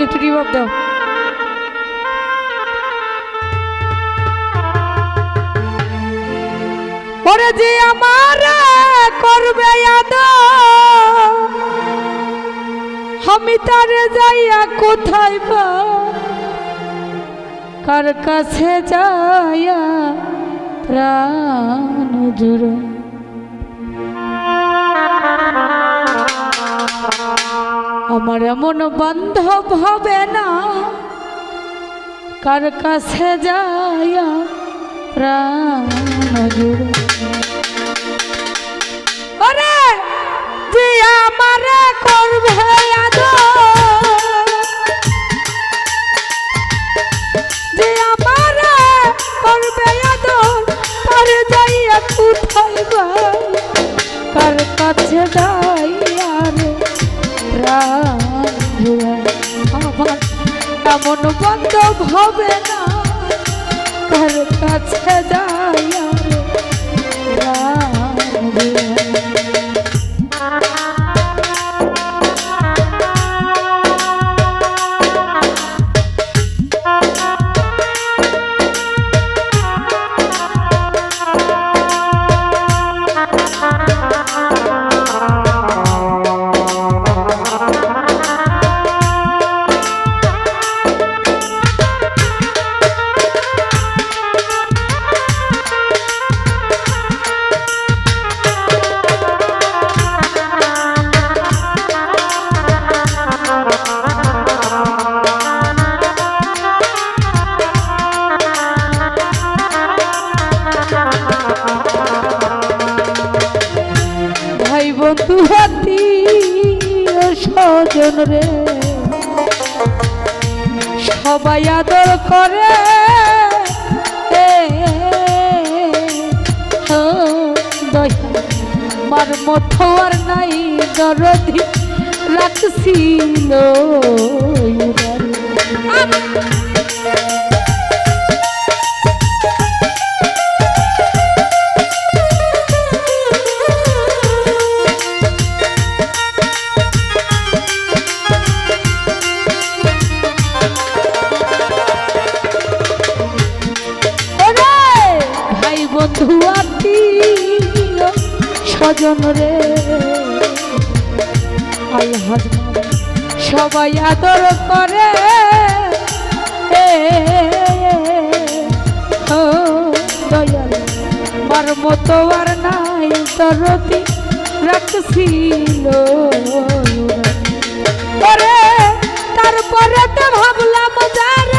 আমাকে একটু রিভাব দাও। ওরে যে আমার করবে আমি তারে যাইয়া কোথায় বা, কার কাছে যাইয়া প্রাণ জুড়ে। আমার এমন বান্ধব হবে না। কার কাছে যাইয়া প্রাণ ওরে যে আমারে করবে কোথায় বাই বন্ধু হাতি স্বজন রে। সবাই আদর করে। মার মতো আর নাই দরদি রাখছিল। বন্ধু আত্মীয় স্বজন রে। সবাই আদর করে। মার মতো আর নাই দরদি, রাখছিল। তারপরে তো ভাবলাম যারে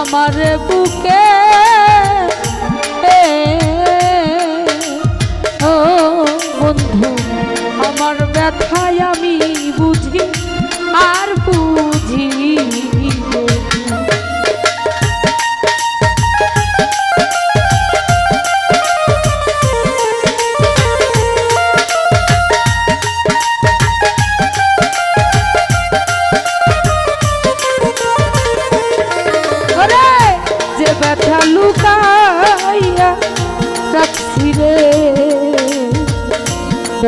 আমার বুকে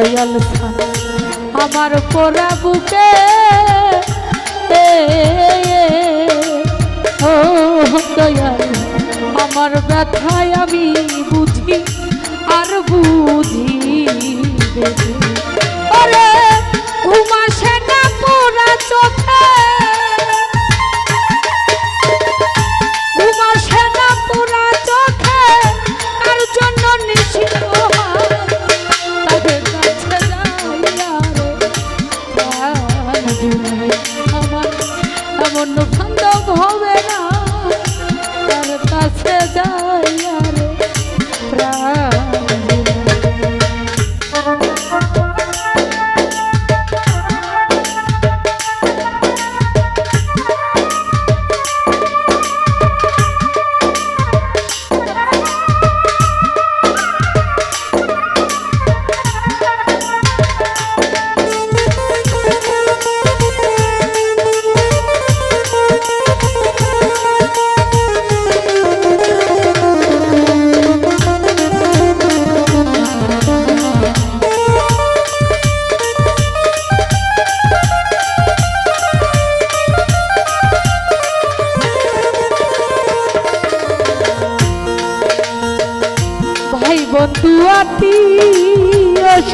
দয়াল খান আমার পোড়া বুকে ও দয়াল আমার ব্যথায় আমি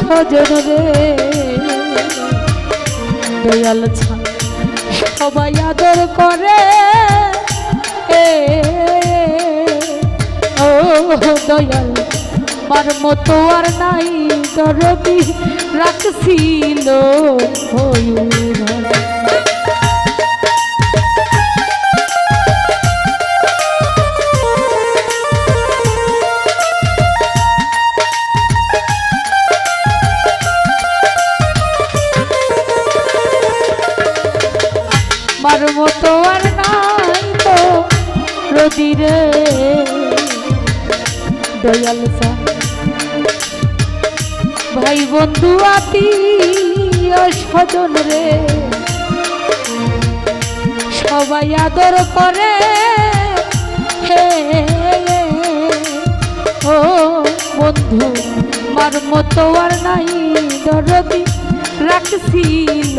স্বজন রে। দয়াল সবাই আদর করে। ও, দয়াল, মার মতো আর নাই দরদি, রাখছিল হয়ুর দয়াল ভাই বন্ধু আত্মীয় স্বজন রে। সবাই আদর করে ও বন্ধু, মার মতো আর নাই দরদি, রাখছিল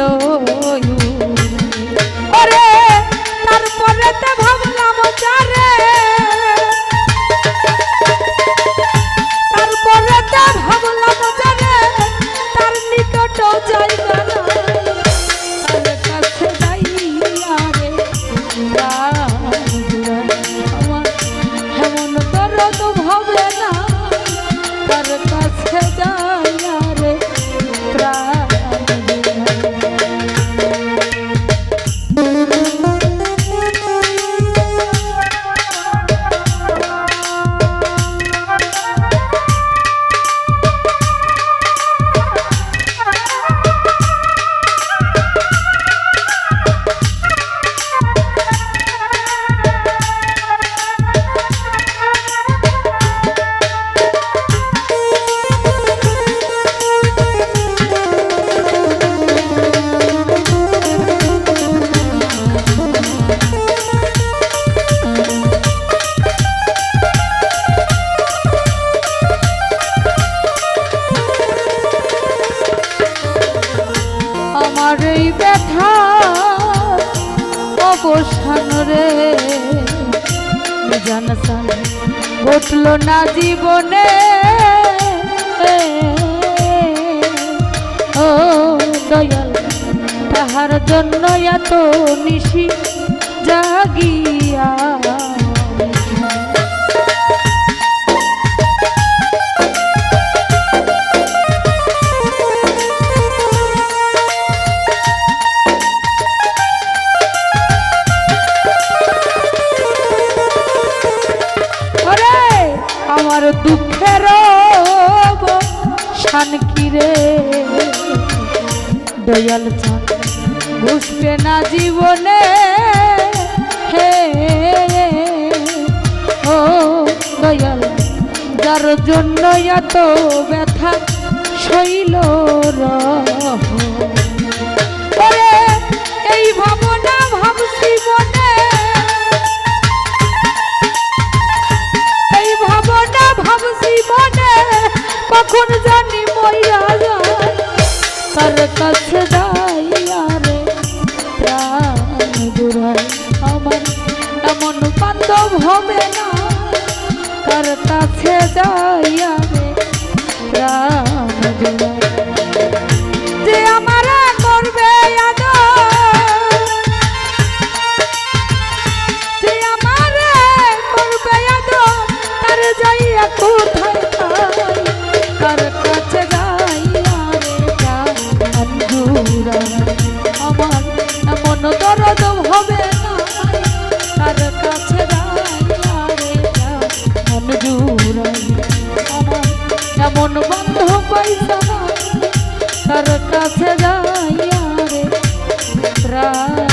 রে। জানসান ঘটল না জীবনে। ও দয়াল তাহার জন্য এত নিশি জাগিয়া। দয়াল চান ঘুষবে না জীবনে। হে, ও দয়াল, যার জন্য এত ব্যথা শৈল রহ। এই ভাবনা ভাবছি মনে আমার এমন দরদ হবে না, তার কাছে মন জুড়াই আমার এমন বন্ধ পয়সা তার কাছে যাই রে প্রাণ